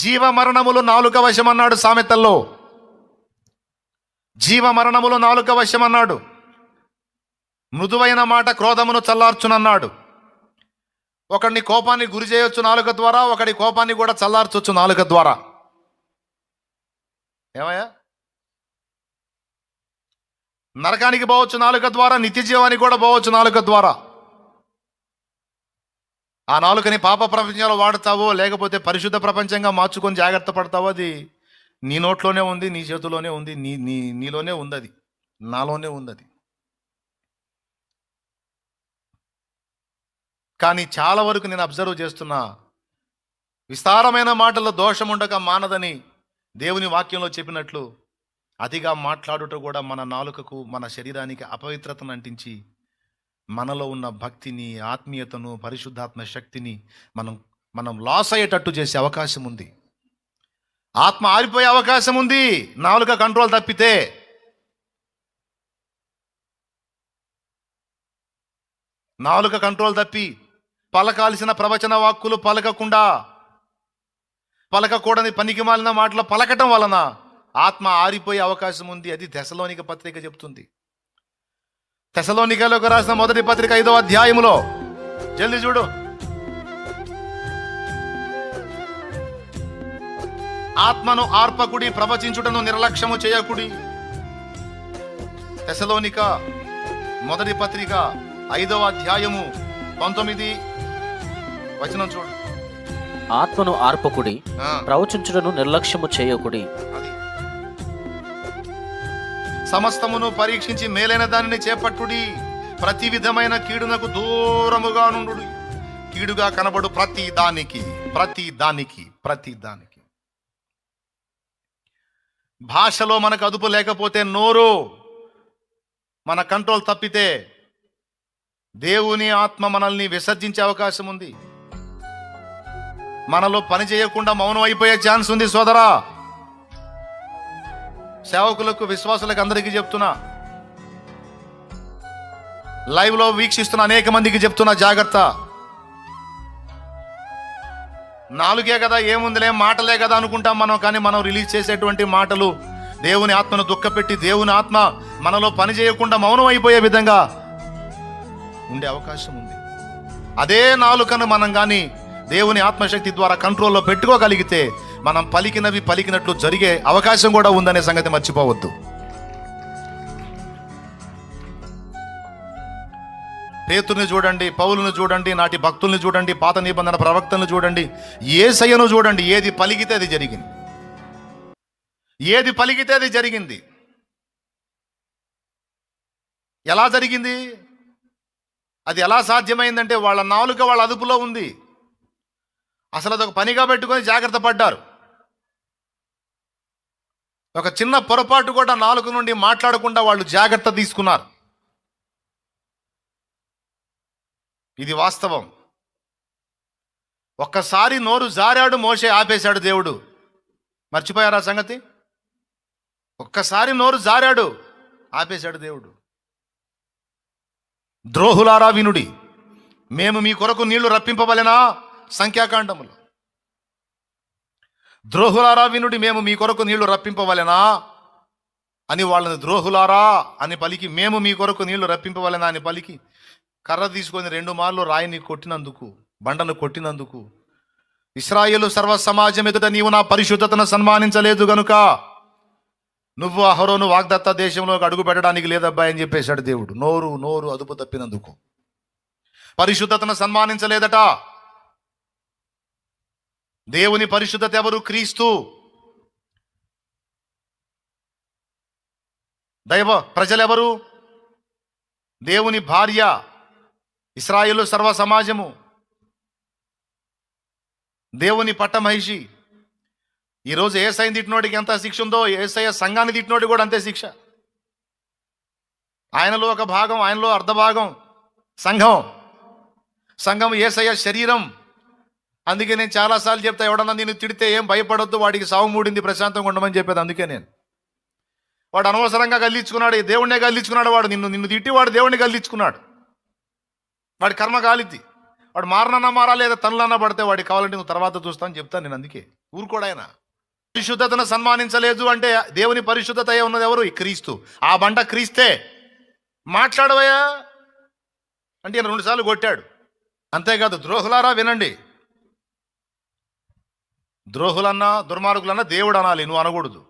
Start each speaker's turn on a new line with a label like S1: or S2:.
S1: జీవ మరణములు నాలుక వశం అన్నాడు సామెతల్లో. జీవ మరణములు నాలుక వశం అన్నాడు మృదువైన మాట క్రోధమును చల్లార్చునన్నాడు. ఒకడిని కోపాన్ని గురి చేయొచ్చు నాలుక ద్వారా ఒకడి కోపాన్ని కూడా చల్లార్చొచ్చు నాలుక ద్వారా. ఏమయ్యా? నరకానికి పోవచ్చు నాలుక ద్వారా నిత్య జీవానికి కూడా పోవచ్చు నాలుక ద్వారా. ఆ నాలుకని పాప ప్రపంచంలో వాడతావో లేకపోతే పరిశుద్ధ ప్రపంచంగా మార్చుకొని జాగ్రత్త పడతావో అది నీ నోట్లోనే ఉంది నీ చేతిలోనే ఉంది నీ నీ నీలోనే ఉంది అది నాలోనే ఉంది అది కానీ చాలా వరకు నేను అబ్జర్వ్ చేస్తున్నా విస్తారమైన మాటల్లో దోషం ఉండక మానదని దేవుని వాక్యంలో చెప్పినట్లు అతిగా మాట్లాడుట కూడా మన నాలుకకు మన శరీరానికి అపవిత్రతను అంటించి మనలో ఉన్న భక్తిని ఆత్మీయతను పరిశుద్ధాత్మ శక్తిని మనం మనం లాస్ అయ్యేటట్టు చేసే అవకాశం ఉంది. ఆత్మ ఆరిపోయే అవకాశం ఉంది. నాలుక కంట్రోల్ తప్పితే. నాలుక కంట్రోల్ తప్పి పలకాల్సిన ప్రవచన వాక్కులు పలకకుండా పలకకూడని పనికి మాలిన మాటలు పలకటం వలన ఆత్మ ఆరిపోయే అవకాశం ఉంది. అది దశలోనిక పత్రిక చెప్తుంది. తెసలోనికలోకి రాసిన మొదటి పత్రిక ఐదో అధ్యాయములో. జల్ది చూడు. ఆత్మను ఆర్పకుడి ప్రవచించుటను నిర్లక్ష్యము చేయకుడి. తెసలోనిక మొదటి పత్రిక ఐదవ అధ్యాయము పంతొమ్మిది. వచనం చూడు.
S2: ఆత్మను ఆర్పకుడి ప్రవచించుటను నిర్లక్ష్యము చేయకుడి.
S1: అది. సమస్తమును పరీక్షించి మేలైన దానిని చేపట్టుడి. ప్రతి విధమైన కీడునకు దూరముగా నుండు కీడుగా కనబడు ప్రతి దానికి ప్రతి దానికి ప్రతి దానికి. భాషలో మనకు అదుపు లేకపోతే నోరు మన కంట్రోల్ తప్పితే దేవుని ఆత్మ మనల్ని విసర్జించే అవకాశం ఉంది మనలో పని చేయకుండా మౌనం అయిపోయే ఛాన్స్ ఉంది సోదరా. సేవకులకు విశ్వాసులకు అందరికీ చెప్తున్నా. లైవ్లో వీక్షిస్తున్న అనేక మందికి చెప్తున్నా జాగ్రత్త. నాలుగే కదా ఏముందిలే మాటలే కదా అనుకుంటాం మనం కానీ మనం రిలీజ్ చేసేటువంటి మాటలు దేవుని ఆత్మను దుఃఖపెట్టి దేవుని ఆత్మ మనలో పని చేయకుండా మౌనం అయిపోయే విధంగా ఉండే అవకాశం ఉంది. అదే నాలుకను మనం కానీ దేవుని ఆత్మశక్తి ద్వారా కంట్రోల్లో పెట్టుకోగలిగితే మనం పలికినవి పలికినట్లు జరిగే అవకాశం కూడా ఉందనే సంగతి మర్చిపోవద్దు. పేతుని చూడండి పౌలను చూడండి నాటి భక్తుల్ని చూడండి పాత నిబంధన ప్రవక్తలను చూడండి ఏ సయ్యను చూడండి ఏది పలికితే అది జరిగింది. ఏది పలికితే అది జరిగింది. ఎలా జరిగింది? అది ఎలా సాధ్యమైందంటే వాళ్ళ నాలుక వాళ్ళ అదుపులో ఉంది. అసలు అదొక పనిగా పెట్టుకొని జాగ్రత్త పడ్డారు. ఒక చిన్న పొరపాటు కూడా నాలుగు నుండి మాట్లాడకుండా వాళ్ళు జాగ్రత్త తీసుకున్నారు. ఇది వాస్తవం. ఒక్కసారి నోరు జారాడు మోసే ఆపేశాడు దేవుడు. మర్చిపోయారా సంగతి? ఒక్కసారి నోరు జారాడు ఆపేశాడు దేవుడు. ద్రోహులారా వినుడి మేము మీ కొరకు నీళ్ళు రప్పింపవలెనా? సంఖ్యాకాండములు. ద్రోహులారా వినుడి మేము మీ కొరకు నీళ్ళు రప్పింపవలెనా? అని వాళ్ళని ద్రోహులారా అని పలికి మేము మీ కొరకు నీళ్ళు రప్పింపవలెనా అని పలికి కర్ర తీసుకొని రెండు మార్లు రాయిని కొట్టినందుకు బండను కొట్టినందుకు ఇస్రాయేలు సర్వ సమాజం ఎదుట నీవు నా పరిశుద్ధతను సన్మానించలేదు గనుక నువ్వు అహరోను వాగ్దత్త దేశంలోకి అడుగు పెట్టడానికి లేదబ్బాయి అని చెప్పేశాడు దేవుడు. నోరు నోరు అదుపు తప్పినందుకు. పరిశుద్ధతను సన్మానించలేదట. దేవుని పరిశుద్ధత ఎవరు? క్రీస్తు. దైవ ప్రజలెవరు? దేవుని భార్య ఇస్రాయిలు సర్వ సమాజము. దేవుని పట్టమహిషి ఈరోజు ఏసైని తిట్టినోడికి ఎంత శిక్ష ఉందో ఏసయ్య సంఘాన్ని తిట్టినోడికి కూడా అంతే శిక్ష. ఆయనలో ఒక భాగం ఆయనలో అర్ధ భాగం సంఘం. సంఘం ఏసయ శరీరం. అందుకే నేను చాలాసార్లు చెప్తా ఎవడన్నా నేను తిడితే ఏం భయపడొద్దు వాడికి సావు మూడింది ప్రశాంతంగా ఉండమని చెప్పేది అందుకే నేను. వాడు అనవసరంగా గల్లించుకున్నాడు దేవుడినే గల్లించుకున్నాడు వాడు నిన్ను నిన్ను తిట్టి వాడు దేవుడిని గల్లించుకున్నాడు. వాడి కర్మ కాలిద్ది వాడు మారనన్నా మారా లేదా తనులన్నా పడితే వాడికి కావాలంటే నువ్వు తర్వాత చూస్తాను చెప్తాను నేను అందుకే. ఊరుకోడాయన పరిశుద్ధతను సన్మానించలేదు అంటే దేవుని పరిశుద్ధత ఉన్నది ఎవరు? క్రీస్తు. ఆ బండ క్రీస్తే. మాట్లాడవయ్యా. అంటే ఈయన రెండుసార్లు కొట్టాడు. అంతేకాదు ద్రోహులారా వినండి. ద్రోహులన్నా దుర్మార్గులన్నా దేవుడు అనాలి నువ్వు అనకూడదు.